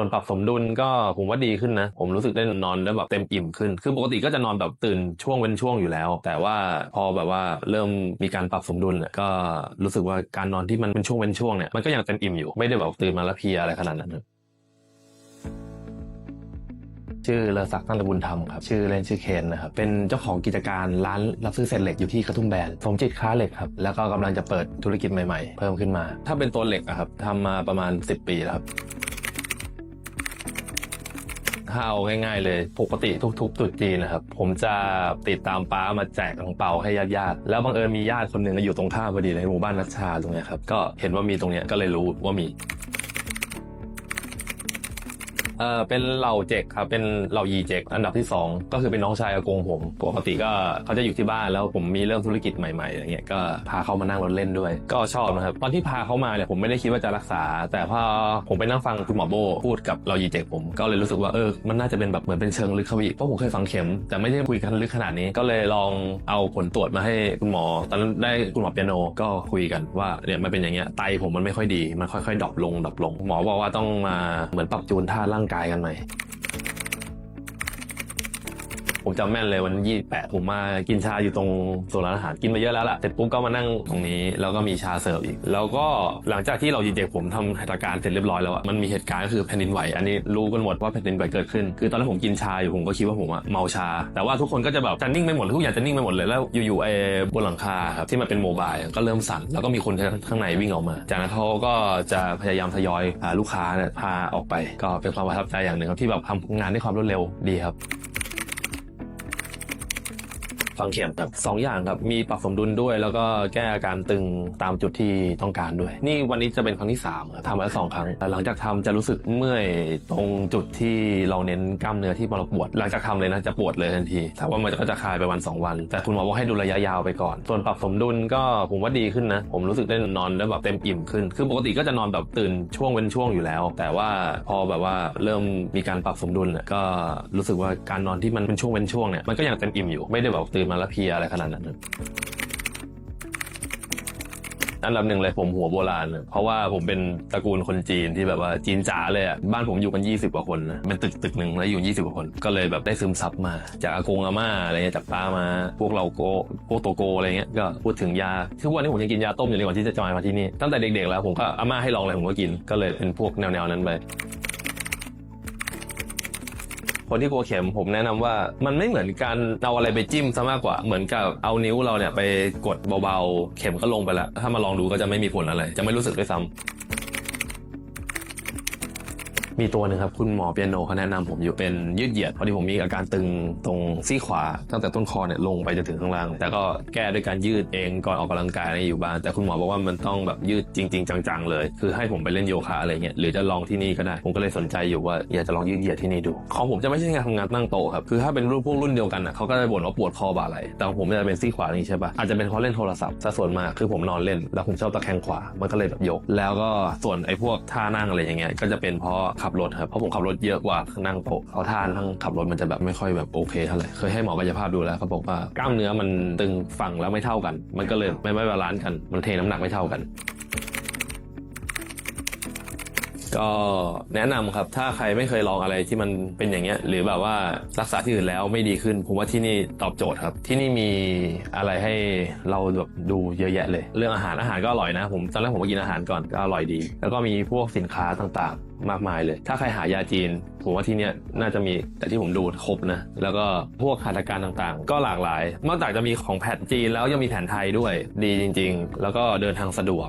ส่วนปรับสมดุลก็ผมว่าดีขึ้นนะ ผมรู้สึกได้นอนได้แบบเต็มอิ่มขึ้น คือปกติก็จะนอนแบบตื่นช่วงเว้นช่วงอยู่แล้ว แต่ว่าพอแบบว่าเริ่มมีการปรับสมดุลเนี่ยก็รู้สึกว่าการนอนที่มันเป็นช่วงเว้นช่วงเนี่ยมันก็ยังเต็มอิ่มอยู่ไม่ได้แบบตื่นมาแล้วเพลียอะไรขนาดนั้นชื่อเลอศักดิ์ตั้งตระบุญธรรมครับชื่อเล่นชื่อเคนนะครับเป็นเจ้าของกิจการร้านรับซื้อเศษเหล็กอยู่ที่กระทุ่มแบนสมจิตค้าเหล็กครับแล้วก็กำลังจะเปิดธุรกิจใหม่ๆ เพิ่มขึ้นมา ถ้าเป็นตัวเหล็กอะครับทำมาประมาณ 10 ปีแล้วครับ ถ้าเอาง่ายๆเลย ปกติทุกๆตรุษจีนนะครับ ผมจะติดตามป้ามาแจกของเปาให้ญาติๆแล้วบังเอิญมีญาติคนหนึ่งอยู่ตรงข้ามพอดีเลยหมู่บ้านนัชชาตรงเนี้ยครับก็เห็นว่ามีตรงเนี้ยก็เลยรู้ว่ามี เออเป็นเหล่าเจกครับ เป็นเหล่ายีเจกอันดับที่สองก็คือเป็นน้องชายอากงผมปกติก็เขาจะอยู่ที่บ้านแล้วผมมีเรื่องธุรกิจใหม่ๆอย่างเงี้ยก็พาเขามานั่งรถเล่นด้วย ก็ชอบนะครับตอนที่พาเขามาเนี่ยผมไม่ได้คิดว่าจะรักษา แต่พอผมไปนั่งฟังคุณหมอโบพูดกับเหล่ายีเจกผมก็เลยรู้สึกว่าเออมันน่าจะเป็นแบบเหมือนเป็นเชิงลึกเข้าไปอีกเพราะผมเคยฝังเข็ม แต่ไม่ได้คุยกันลึกขนาดนี้ก็เลยลองเอาผลตรวจมาให้คุณหมอ ตอนนั้นได้คุณหมอเปียโนก็คุยกันว่าเนี่ยมันเป็นอย่างเงี้ยไตผมมันไม่ค่อยดีมันค่อยๆดรอปลงดรอปลงหมอบอกว่าต้องมาเหมือนปรับจูนท่าร่างกายกันใหม่ ผมจำแม่นเลยวันที่28ผมมากินชาอยู่ตรงโซนร้านอาหารกินมาเยอะแล้วล่ะเสร็จปุ๊บก็มานั่งตรงนี้แล้วก็มีชาเสิร์ฟอีก แล้วก็หลังจากที่เรายินเจกผมทำหัตถการเสร็จเรียบร้อยแล้วอะมันมีเหตุการณ์ก็คือแผ่นดินไหวอันนี้รู้กันหมดว่าแผ่นดินไหวเกิดขึ้น คือตอนนั้นผมกินชาอยู่ผมก็คิดว่าผมอะเมาชา แต่ว่าทุกคนก็จะแบบจะนิ่งไปหมดทุกอย่างจะนิ่งไปหมดเลยแล้วอยู่ๆไอ้บนหลังคาครับที่มันเป็นโมบายก็เริ่มสั่นแล้วก็มีคนข้างในวิ่งออกมา จากนั้นเขาก็จะพยายามทยอยพาลูกค้าเนี่ยพาออกไป ก็เป็นความประทับใจอย่างหนึ่งครับที่แบบทำงานด้วยความรวดเร็วดีครับ ฝังเข็มครับสองอย่างครับ มีปรับสมดุลด้วย แล้วก็แก้อาการตึงตามจุดที่ต้องการด้วย นี่วันนี้จะเป็นครั้งที่3ครับทำมาแล้วสองครั้งหลังจากทำจะรู้สึกเมื่อยตรงจุดที่เราเน้นกล้ามเนื้อที่เราปวด หลังจากทำเลยนะจะปวดเลยทันทีแต่ว่ามันก็จะคลายไปวัน 2 วัน แต่คุณหมอบอกให้ดูระยะยาวไปก่อน ส่วนปรับสมดุลก็ผมว่าดีขึ้นนะ ผมรู้สึกได้นอนได้แบบเต็มอิ่มขึ้น คือปกติก็จะนอนแบบตื่นช่วงเว้นช่วงอยู่แล้ว แต่ว่าพอแบบว่าเริ่มมีการปรับสมดุลเนี่ยก็รู้สึกว่าการนอนที่มันเป็นช่วงเว้นช่วงเนี่ยมันก็ยังเต็มอิ่มอยู่ไม่ได้แบบตื่นมาแล้วเพียอะไรขนาดนั้นอันดับหนึ่งเลยผมหัวโบราณเลยเพราะว่าผมเป็นตระกูลคนจีนที่แบบว่าจีนจ๋าเลยอะบ้านผมอยู่กัน 20 กว่าคนนะเป็นตึกตึกหนึ่งแล้วอยู่ 20 กว่าคน ก็เลยแบบได้ซึมซับมา จากอากงอาม่าอะไรเงี้ยจากป้ามา พวกเราโกพวกโตโกอะไรเงี้ยก็พูดถึงยาทุกวันนี้ผมยังกินยาต้มอยู่เลยก่อนที่จะจอยมาที่นี่ตั้งแต่เด็กๆแล้วผมก็อาม่าให้ลองอะไรผมก็กินก็เลยเป็นพวกแนวๆนั้นไป คนที่กลัวเข็มผมแนะนำว่า มันไม่เหมือนการเอาอะไรไปจิ้มซะมากกว่าเหมือนกับเอานิ้วเราเนี่ยไปกดเบาๆ เข็มก็ลงไปละถ้ามาลองดูก็จะไม่มีผลอะไร จะไม่รู้สึกด้วยซ้ำ มีตัวหนึ่งครับ คุณหมอเปียโนเขาแนะนำผมอยู่เป็นยืดเหยียดพอดีผมมีอาการตึงตรงซี่ขวา ตั้งแต่ต้นคอเนี่ยลงไปจนถึงข้างล่าง แต่ก็แก้ด้วยการยืดเองก่อนออกกำลังกายอะไรอยู่บ้าน แต่คุณหมอบอกว่ามันต้องแบบยืดจริง ๆ จังๆเลย คือให้ผมไปเล่นโยคะอะไรเงี้ยหรือจะลองที่นี่ก็ได้ ผมก็เลยสนใจอยู่ว่าอยากจะลองยืดเหยียดที่นี่ดูของผมจะไม่ใช่งานทำงานตั้งโต๊ะครับคือถ้าเป็นรุ่นพวกรุ่นเดียวกันอะเขาก็จะบ่นว่าปวดคอบ่าไหลแต่ของผมจะเป็นซี่ขวานี่ใช่ปะอาจจะเป็นเพราะเล่นโทรศัพท์ซะส่วนมากคือผมนอนเล่น แล้วผมชอบตะแคงขวามันก็เลยแบบยก แล้วก็ส่วนไอ้พวกท่านั่งอะไรอย่างเงี้ยก็จะเป็นเพราะขับรถครับเพราะผมขับรถเยอะกว่านั่งโต๊ะเขาท่านั่งขับรถมันจะแบบไม่ค่อยแบบโอเคเท่าไหร่เคยให้หมอกายภาพดูแล้วเขาบอกว่ากล้ามเนื้อมันตึงฝั่งแล้วไม่เท่ากัน มันก็เลยไม่ไม่บาลานซ์กันมันเทน้ำหนักไม่เท่ากัน ก็แนะนำครับ ถ้าใครไม่เคยลองอะไรที่มันเป็นอย่างเงี้ย หรือแบบว่ารักษาที่อื่นแล้วไม่ดีขึ้น ผมว่าที่นี่ตอบโจทย์ครับ ที่นี่มีอะไรให้เราแบบดูเยอะแยะเลย เรื่องอาหารอาหารก็อร่อยนะ ผมตอนแรกผมก็กินอาหารก่อนก็อร่อยดี แล้วก็มีพวกสินค้าต่างๆ มากมายเลย ถ้าใครหายาจีน ผมว่าที่เนี่ยน่าจะมีแต่ที่ผมดูครบนะ แล้วก็พวกหัตการต่างๆ ก็หลากหลายนอกจากจะมีของแผนจีนแล้วยังมีแผนไทยด้วยดีจริง ๆ แล้วก็เดินทางสะดวก